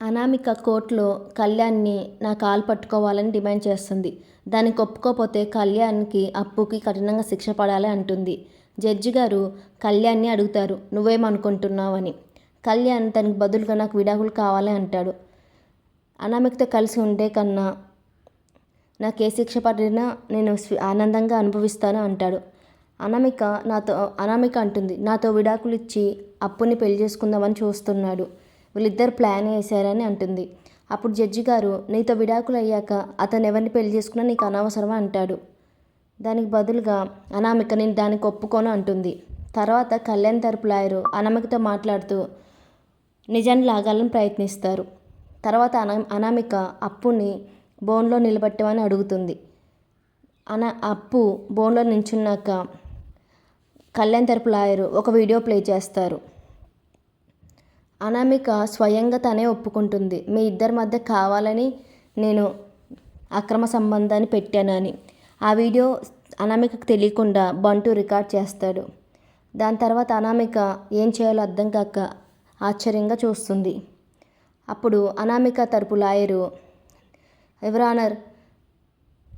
అనామిక కోర్టులో కళ్యాణ్ని నా కాలు పట్టుకోవాలని డిమాండ్ చేస్తుంది. దానికి ఒప్పుకోకపోతే కళ్యాణ్కి అప్పుకి కఠినంగా శిక్ష పడాలి అంటుంది. జడ్జి గారు కళ్యాణ్ని అడుగుతారు నువ్వేమనుకుంటున్నావని? కళ్యాణ్ తనకు బదులుగా నాకు విడాకులు కావాలి అంటాడు. అనామికతో కలిసి ఉండే కన్నా నాకు ఏ శిక్ష పడినా నేను ఆనందంగా అనుభవిస్తాను అంటాడు. అనామిక నాతో అనామిక అంటుంది నాతో విడాకులు ఇచ్చి అప్పుని పెళ్ళి చేసుకుందామని చూస్తున్నాడు. వీళ్ళిద్దరు ప్లాన్ వేశారని అంటుంది. అప్పుడు జడ్జి గారు నీతో విడాకులు అయ్యాక అతను ఎవరిని పెళ్ళి చేసుకున్నా నీకు అనవసరమా అంటాడు. దానికి బదులుగా అనామిక నేను దానికి ఒప్పుకోను అంటుంది. తర్వాత కళ్యాణ్ తరపు లాయరు అనామికతో మాట్లాడుతూ నిజాన్ని లాగాలని ప్రయత్నిస్తారు. తర్వాత అనా అనామిక అప్పుని బోన్లో నిలబెట్టమని అడుగుతుంది. అన అప్పు బోన్లో నించున్నాక కళ్యాణ్ తరపు లాయరు ఒక వీడియో ప్లే చేస్తారు. అనామిక స్వయంగా తనే ఒప్పుకుంటుంది. మీ ఇద్దరి మధ్య కావాలని నేను అక్రమ సంబంధాన్ని పెట్టానని. ఆ వీడియో అనామికకు తెలియకుండా బంటు రికార్డ్ చేస్తాడు. దాని తర్వాత అనామిక ఏం చేయాలో అర్థం కాక ఆశ్చర్యంగా చూస్తుంది. అప్పుడు అనామిక తరపు లాయరు ఎవరానర్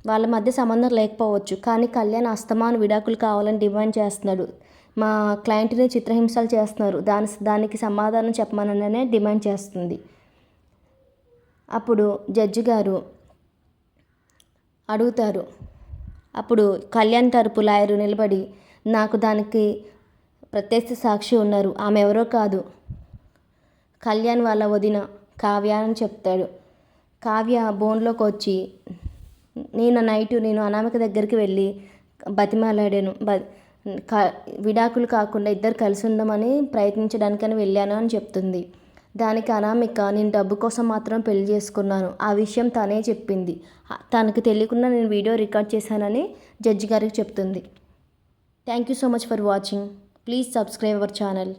వాళ్ళ మధ్య సంబంధం లేకపోవచ్చు కానీ కళ్యాణ్ అస్తమాను విడాకులు కావాలని డిమాండ్ చేస్తున్నాడు. మా క్లయింట్ని చిత్రహింసలు చేస్తున్నారు. దాని దానికి సమాధానం చెప్పమననే డిమాండ్ చేస్తుంది. అప్పుడు జడ్జి గారు అడుగుతారు. అప్పుడు కళ్యాణ్ తరపు లాయరు నిలబడి నాకు దానికి ప్రత్యక్ష సాక్షి ఉన్నారు. ఆమె ఎవరో కాదు. కళ్యాణ్ వాళ్ళ వదిన కావ్య అని చెప్తాడు. కావ్య బోన్లోకి వచ్చి నేను నైట్ నేను అనామిక దగ్గరికి వెళ్ళి బతిమాలాడాను. బ విడాకులు కాకుండా ఇద్దరు కలిసి ఉందామని ప్రయత్నించడానికని వెళ్ళాను అని చెప్తుంది. దానికి అనామిక నేను డబ్బు కోసం మాత్రం పెళ్ళి చేసుకున్నాను. ఆ విషయం తనే చెప్పింది. తనకు తెలియకుండా నేను వీడియో రికార్డ్ చేశానని జడ్జి గారికి చెప్తుంది. Thank you so much for watching. Please subscribe our channel.